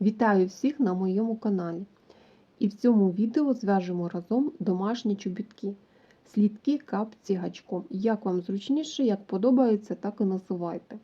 Вітаю всіх на моєму каналі. І в цьому відео зв'яжемо разом домашні чобітки, слідки капці гачком. Як вам зручніше, як подобається, так і називайте.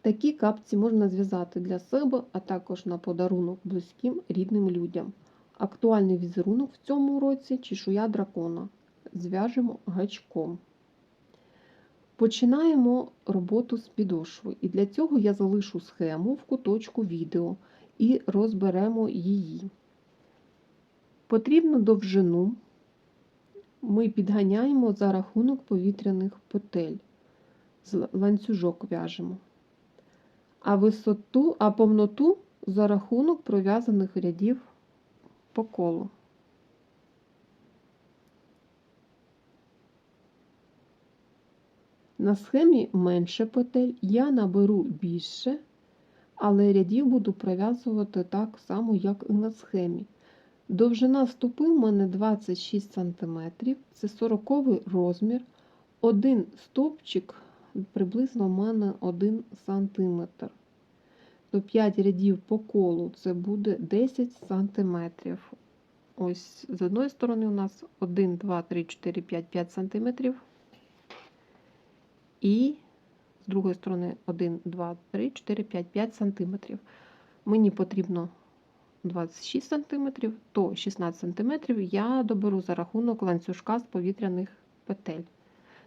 Такі капці можна зв'язати для себе, а також на подарунок близьким рідним людям. Актуальний візерунок в цьому році чешуя дракона. Зв'яжемо гачком. Починаємо роботу з підошви. І для цього я залишу схему в куточку відео і розберемо її. Потрібну довжину ми підганяємо за рахунок повітряних петель. Ланцюжок в'яжемо. А висоту, а повноту за рахунок пров'язаних рядів по колу. На схемі менше петель, я наберу більше, але рядів буду пров'язувати так само, як і на схемі. Довжина стопи в мене 26 см, це 40 розмір. Один стовпчик приблизно в мене 1 см. То 5 рядів по колу це буде 10 см. Ось з одної сторони у нас 1, 2, 3, 4, 5, 5 см. І другої сторони 1, 2, 3, 4, 5, 5 см. Мені потрібно 26 см, то 16 см я доберу за рахунок ланцюжка з повітряних петель.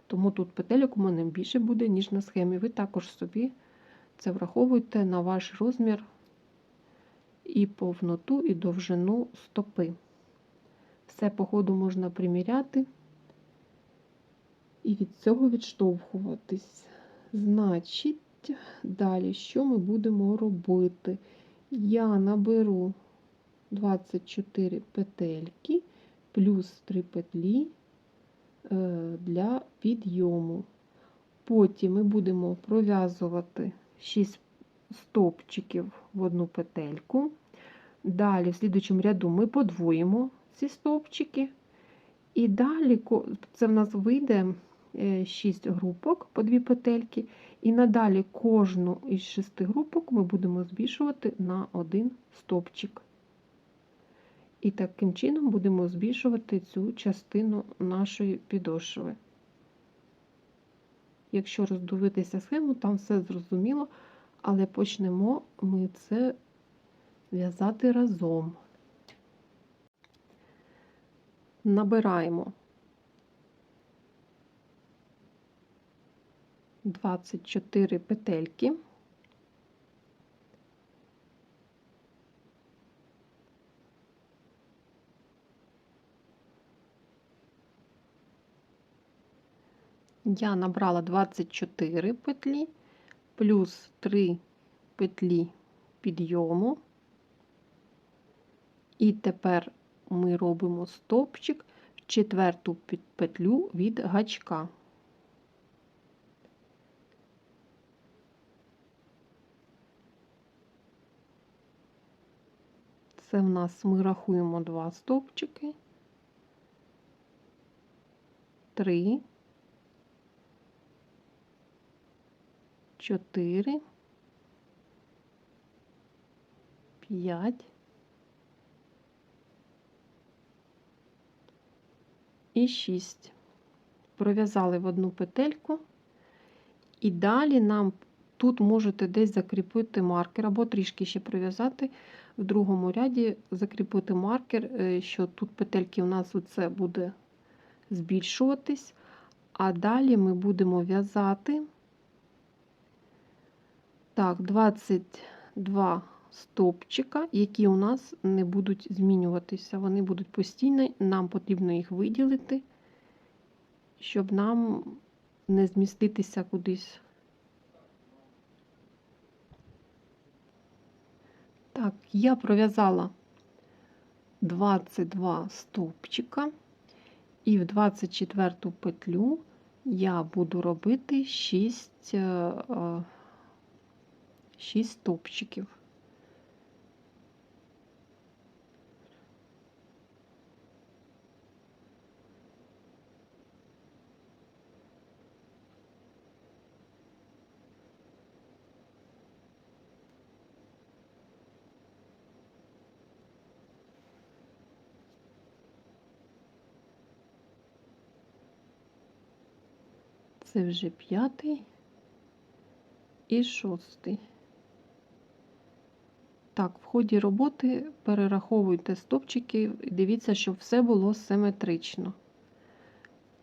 Тому тут петельок у мене більше буде, ніж на схемі. Ви також собі це враховуйте на ваш розмір і повноту, і довжину стопи. Все по ходу можна приміряти і від цього відштовхуватись. Значить, далі, що ми будемо робити? Я наберу 24 петельки плюс 3 петлі е, для підйому. Потім ми будемо пров'язувати 6 стовпчиків в одну петельку. Далі, в слідучому ряду, ми подвоїмо ці стовпчики. І далі це в нас вийде 6 групок по 2 петельки. І надалі кожну із 6 групок ми будемо збільшувати на один стовпчик. І таким чином будемо збільшувати цю частину нашої підошви. Якщо роздивитися схему, там все зрозуміло, але почнемо ми це в'язати разом. Набираємо 24 петельки. Я набрала 24 петлі, плюс 3 петлі підйому, і тепер ми робимо стопчик в четверту петлю від гачка. Це в нас ми рахуємо два стовпчики, три, чотири, п'ять. І шість. Пров'язали в одну петельку, і далі нам тут можете десь закріпити маркер, або трішки ще пров'язати в другому ряді закріпити маркер, е, що тут петельки у нас оце буде збільшуватись, а далі ми будемо в'язати так, 22 стовпчика, які у нас не будуть змінюватися. Вони будуть постійно, нам потрібно їх виділити, щоб нам не зміститися кудись. Так, я пров'язала 22 стовпчика, і в 24 петлю я буду робити 6, 6 стовпчиків. Це вже п'ятий і шостий. Так, в ході роботи перераховуйте стопчики дивіться, щоб все було симетрично.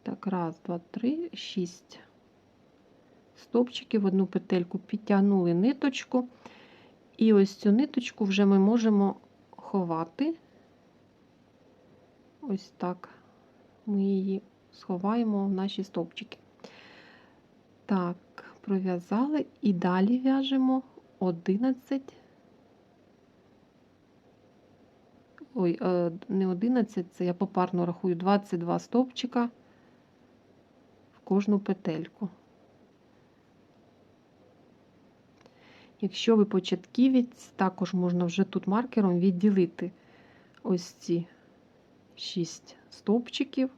Так, раз, два, три, шість. Стопчики в одну петельку підтягнули ниточку. І ось цю ниточку вже ми можемо ховати. Ось так. Ми її сховаємо в наші стовпчики. Так, пров'язали і далі в'яжемо 11. Ой, е, не 11, це я попарно рахую 22 стовпчика в кожну петельку. Якщо ви початківець, також можна вже тут маркером відділити ось ці 6 стовпчиків,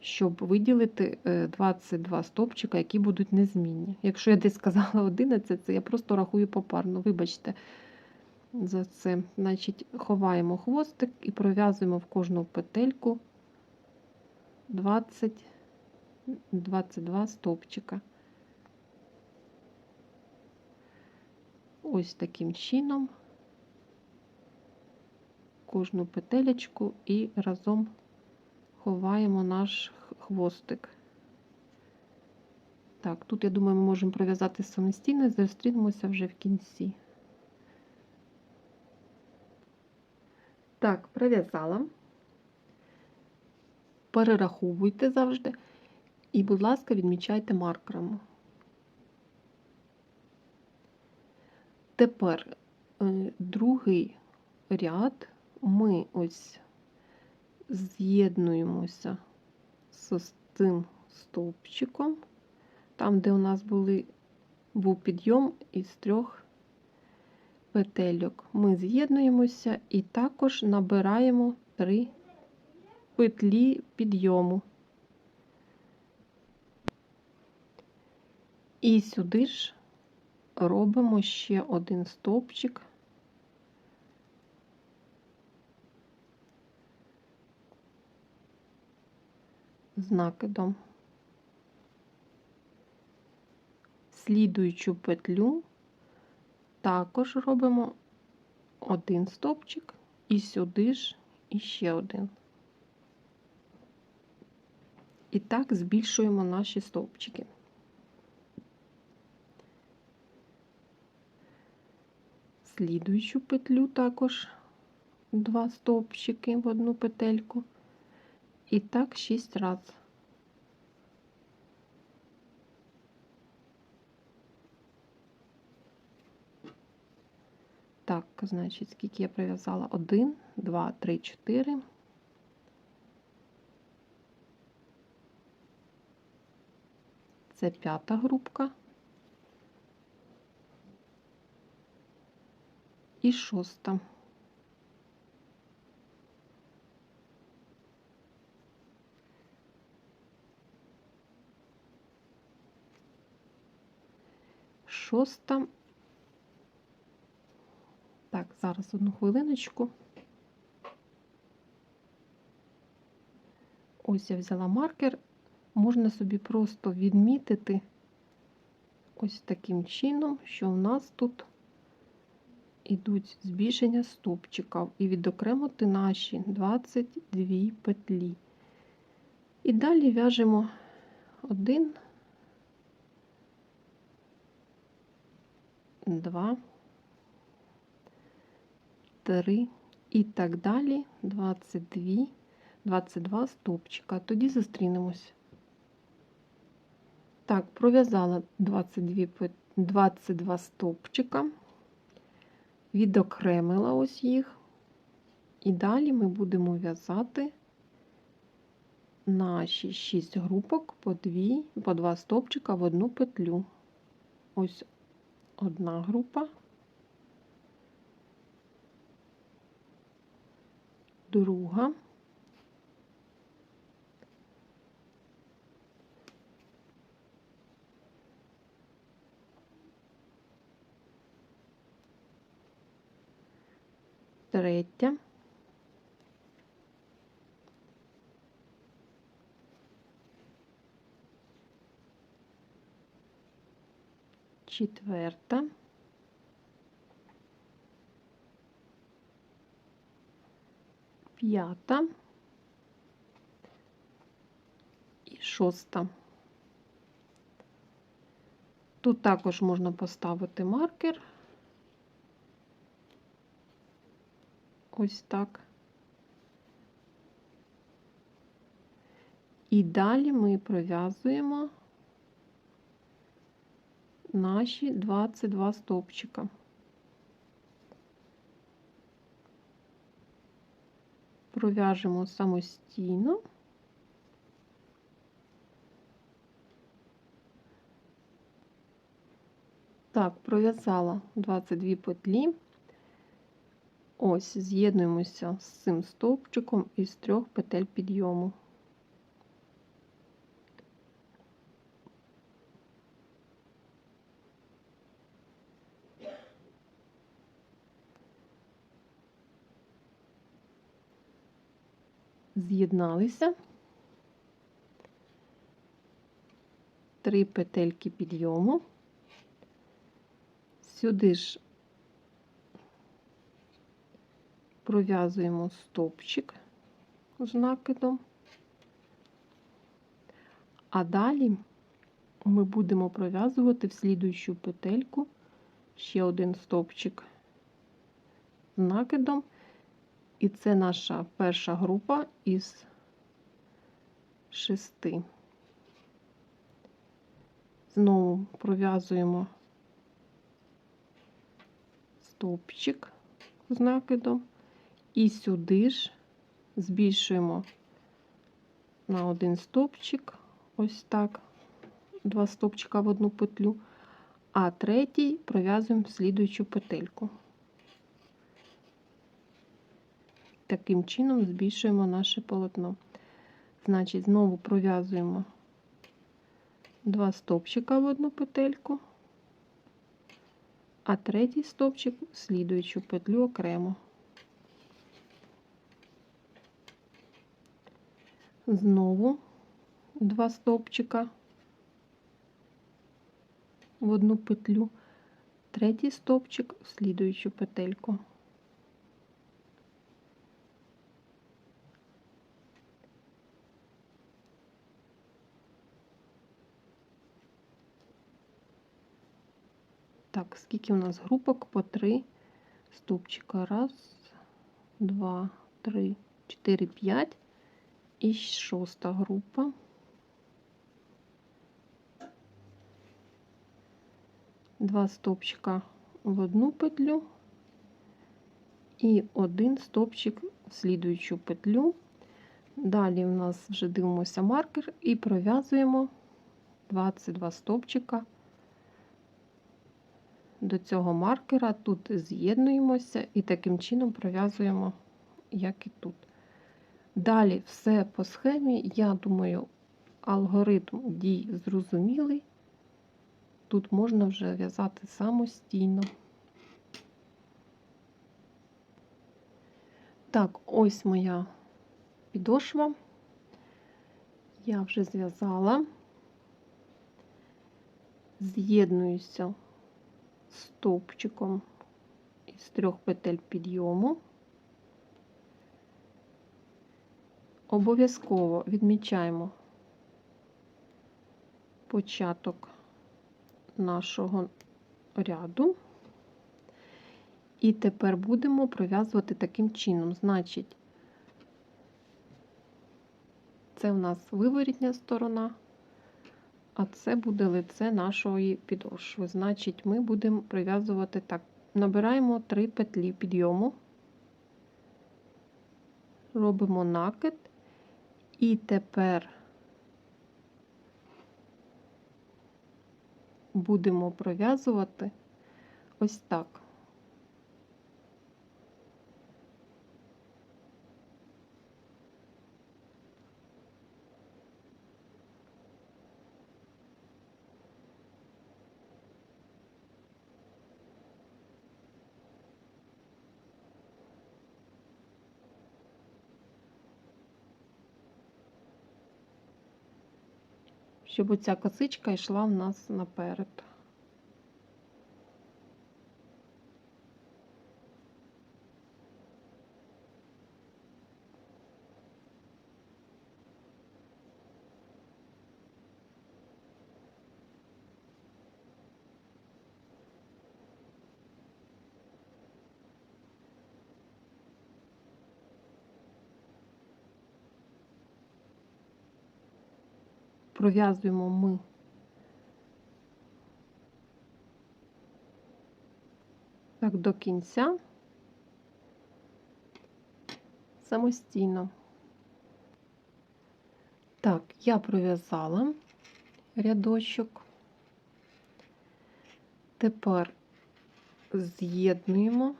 щоб виділити 22 стовпчика, які будуть незмінні. Якщо я десь сказала 11, це я просто рахую попарно. Вибачте за це. Значить, ховаємо хвостик і пров'язуємо в кожну петельку 20, 22 стовпчика. Ось таким чином кожну петелечку і разом ховаємо наш хвостик. Так, тут, я думаю, ми можемо пров'язати самостійно, зустрінемося вже в кінці. Так, пров'язала. Перераховуйте завжди. І, будь ласка, відмічайте маркерами. Тепер е, другий ряд ми ось з'єднуємося з цим стовпчиком, там, де у нас були, був підйом із трьох петельок. Ми з'єднуємося і також набираємо три петлі підйому. І сюди ж робимо ще один стовпчик. З накидом. Слідуючу петлю також робимо один стовпчик і сюди ж іще один. І так збільшуємо наші стовпчики. Слідуючу петлю також два стовпчики в одну петельку. І так шість раз. Так, значить, скільки я пров'язала? Один, два, три, чотири. Це п'ята групка. І шоста. Шоста. Так, зараз одну хвилиночку. Ось я взяла маркер, можна собі просто відмітити ось таким чином, що у нас тут ідуть збільшення стопчиків і відокремити наші 22 петлі. І далі в'яжемо один, два, три і так далі 22, 22 стопчика. Тоді зустрінемось. Так, пров'язала 22 22 стовпчика, відокремила ось їх, і далі ми будемо в'язати наші 6 групок по 2, по 2 стовпчика в одну петлю. Ось одна група, друга. Третя. Четверта, п'ята і шоста. Тут також можна поставити маркер. Ось так. І далі ми пров'язуємо наші 22 стовпчика. Пров'яжемо самостійно. Так, пров'язала 22 петлі. Ось, з'єднуємося з цим стовпчиком із трьох петель підйому. З'єдналися. Три петельки підйому. Сюди ж пров'язуємо стовпчик з накидом, а далі ми будемо пров'язувати в слідуючу петельку ще один стовпчик з накидом, і це наша перша група із шести. Знову пров'язуємо стовпчик з накидом. І сюди ж збільшуємо на один стовпчик, ось так, два стовпчика в одну петлю, а третій пров'язуємо в слідуючу петельку. Таким чином збільшуємо наше полотно. Значить, знову пров'язуємо два стовпчика в одну петельку, а третій стовпчик в слідуючу петлю окремо. Знову два стовпчика в одну петлю, третій стовпчик в слідуючу петельку. Так, скільки у нас групок по три стовпчика? Раз, два, три, чотири, п'ять. І шоста група. Два стовпчика в одну петлю і один стовпчик в слідуючу петлю. Далі у нас вже дивимося маркер і пров'язуємо 22 стовпчика до цього маркера. Тут з'єднуємося і таким чином пров'язуємо, як і тут. Далі все по схемі, я думаю, алгоритм дій зрозумілий. Тут можна вже в'язати самостійно. Так, ось моя підошва. Я вже зв'язала, з'єднуюся стовпчиком із трьох петель підйому. Обов'язково відмічаємо початок нашого ряду. І тепер будемо пров'язувати таким чином. Значить, це в нас виворітня сторона, а це буде лице нашої підошви. Значить, ми будемо пров'язувати так. Набираємо 3 петлі підйому, робимо накид. І тепер будемо пров'язувати ось так. Щоб оця косичка йшла в нас наперед. Пров'язуємо ми так до кінця самостійно. Так, я пров'язала рядочок. Тепер з'єднуємо.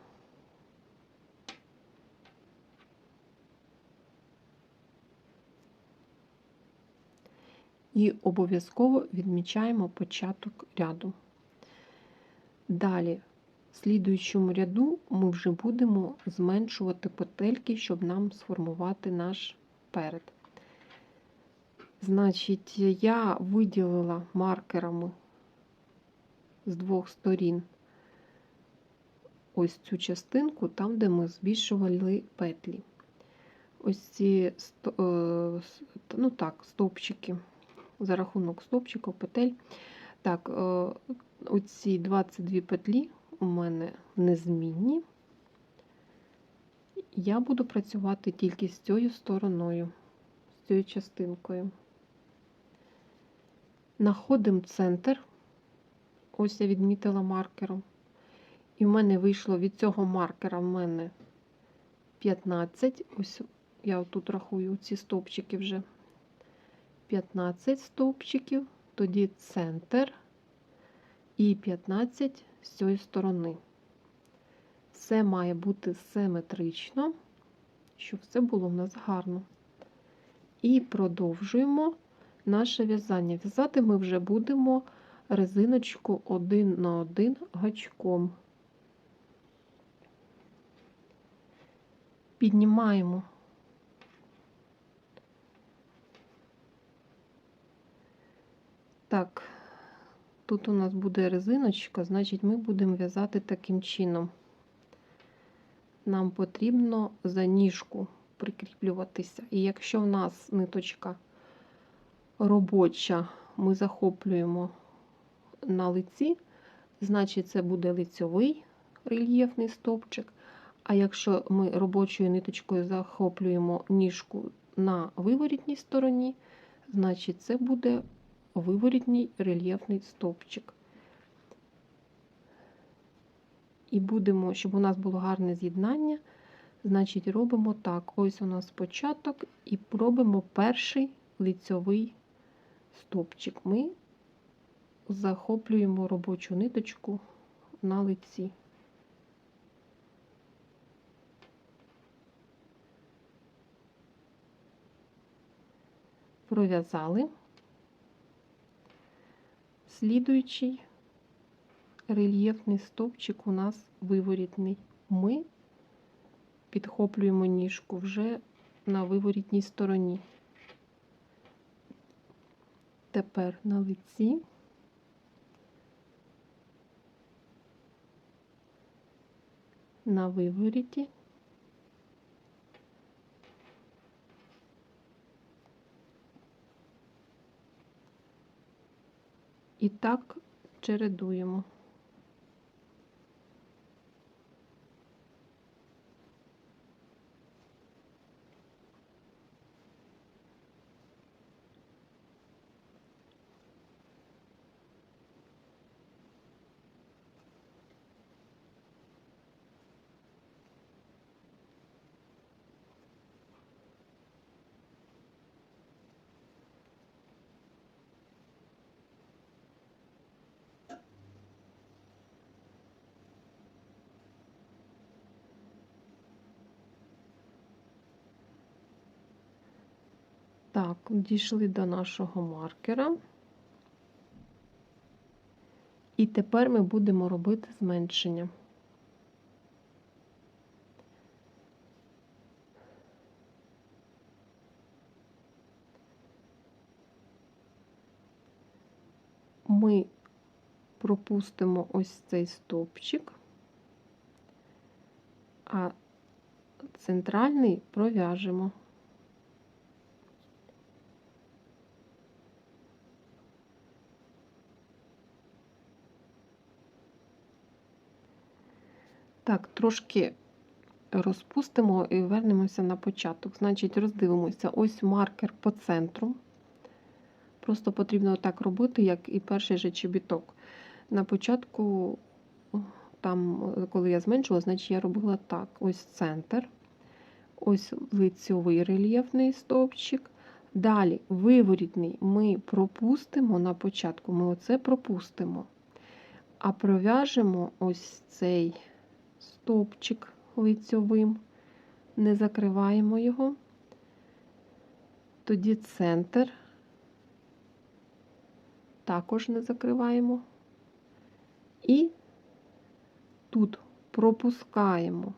І обов'язково відмічаємо початок ряду. Далі, в слідуючому ряду, ми вже будемо зменшувати петельки, щоб нам сформувати наш перед. Значить, я виділила маркерами з двох сторін ось цю частинку, там, де ми збільшували петлі. Ось ці е, ну так, стовпчики, за рахунок стовпчиків, петель. Так, е, оці 22 петлі у мене незмінні. Я буду працювати тільки з цією стороною, з цією частинкою. Находимо центр. Ось я відмітила маркером. І в мене вийшло від цього маркера в мене 15. Ось я тут рахую ці стовпчики вже. 15 стовпчиків, тоді центр і 15 з цієї сторони. Все має бути симетрично, щоб все було в нас гарно. І продовжуємо наше в'язання. В'язати ми вже будемо резиночку один на один гачком. Піднімаємо Так, тут у нас буде резиночка, значить, ми будемо в'язати таким чином. Нам потрібно за ніжку прикріплюватися. І якщо в нас ниточка робоча, ми захоплюємо на лиці, значить, це буде лицьовий рельєфний стовпчик. А якщо ми робочою ниточкою захоплюємо ніжку на виворітній стороні, значить, це буде виворітній рельєфний стовпчик. І будемо, щоб у нас було гарне з'єднання, значить, робимо так. Ось у нас початок, і робимо перший лицьовий стовпчик. Ми захоплюємо робочу ниточку на лиці. Пров'язали. Слідуючий рельєфний стовпчик у нас виворітний. Ми підхоплюємо ніжку вже на виворітній стороні. Тепер на лиці. На виворіті. І так чередуємо. Так, дійшли до нашого маркера. І тепер ми будемо робити зменшення. Ми пропустимо ось цей стовпчик, а центральний пров'яжемо. Так, трошки розпустимо і вернемося на початок. Значить, роздивимося ось маркер по центру. Просто потрібно так робити, як і перший же чобіток. На початку, там, коли я зменшувала, значить я робила так: ось центр, ось лицьовий рельєфний стовпчик. Далі виворітний ми пропустимо на початку, ми оце пропустимо, а пров'яжемо ось цей стовпчик лицьовим, не закриваємо його. Тоді центр також не закриваємо. І тут пропускаємо.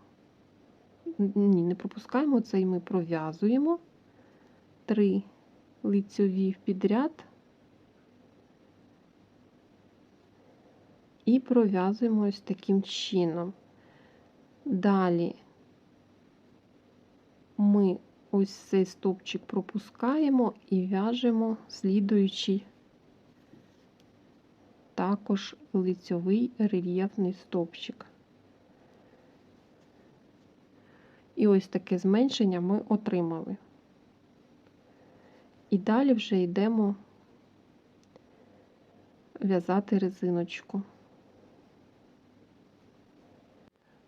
Ні, не пропускаємо цей ми пров'язуємо три лицьові підряд і пров'язуємо ось таким чином. Далі ми ось цей стовпчик пропускаємо і в'яжемо слідуючий також лицьовий рельєфний стовпчик. І ось таке зменшення ми отримали. І далі вже йдемо в'язати резиночку.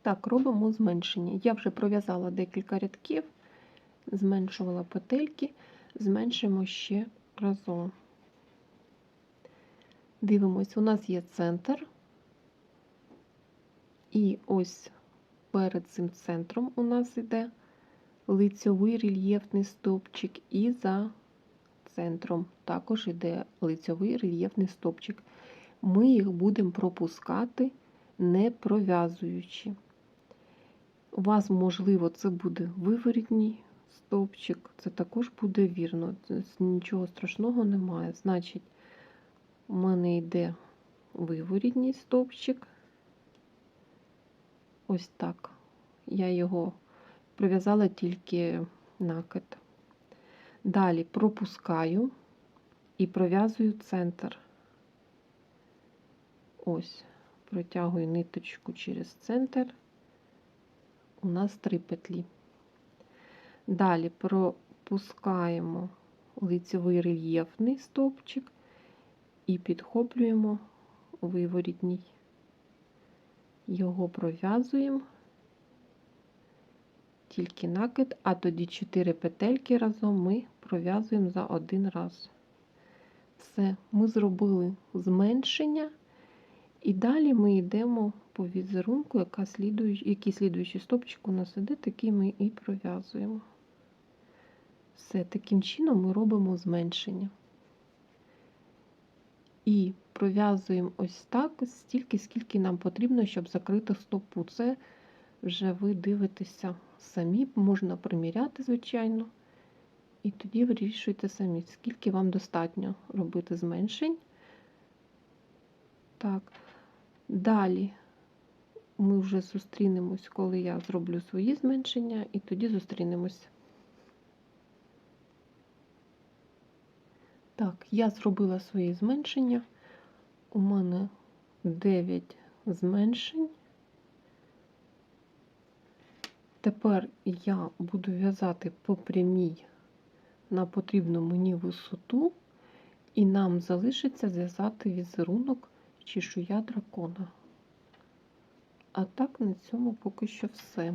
Так, робимо зменшення. Я вже пров'язала декілька рядків, зменшувала петельки, зменшимо ще разом. Дивимось, у нас є центр, і ось перед цим центром у нас йде лицьовий рельєфний стовпчик, і за центром також йде лицьовий рельєфний стовпчик. Ми їх будемо пропускати, не пров'язуючи. У вас, можливо, це буде виворітній стовпчик, це також буде вірно, нічого страшного немає. Значить, у мене йде виворітній стовпчик. Ось так. Я його прив'язала тільки накид. Далі пропускаю і пров'язую центр. Ось, протягую ниточку через центр. У нас три петлі. Далі пропускаємо лицевий рельєфний стовпчик і підхоплюємо виворітній. Його пров'язуємо, тільки накид, а тоді 4 петельки разом ми пров'язуємо за один раз. Все, ми зробили зменшення, і далі ми йдемо по візерунку, яка слідуючий, який слідуючий стопчик у нас іде, такий ми і пров'язуємо. Все, таким чином ми робимо зменшення. І пров'язуємо ось так, стільки, скільки нам потрібно, щоб закрити стопу. Це вже ви дивитеся самі, можна приміряти, звичайно. І тоді вирішуйте самі, скільки вам достатньо робити зменшень. Так, далі ми вже зустрінемось, коли я зроблю свої зменшення, і тоді зустрінемось. Так, я зробила свої зменшення. У мене 9 зменшень. Тепер я буду в'язати по прямій на потрібну мені висоту, і нам залишиться зв'язати візерунок чешуя дракона. А так на цьому поки що все.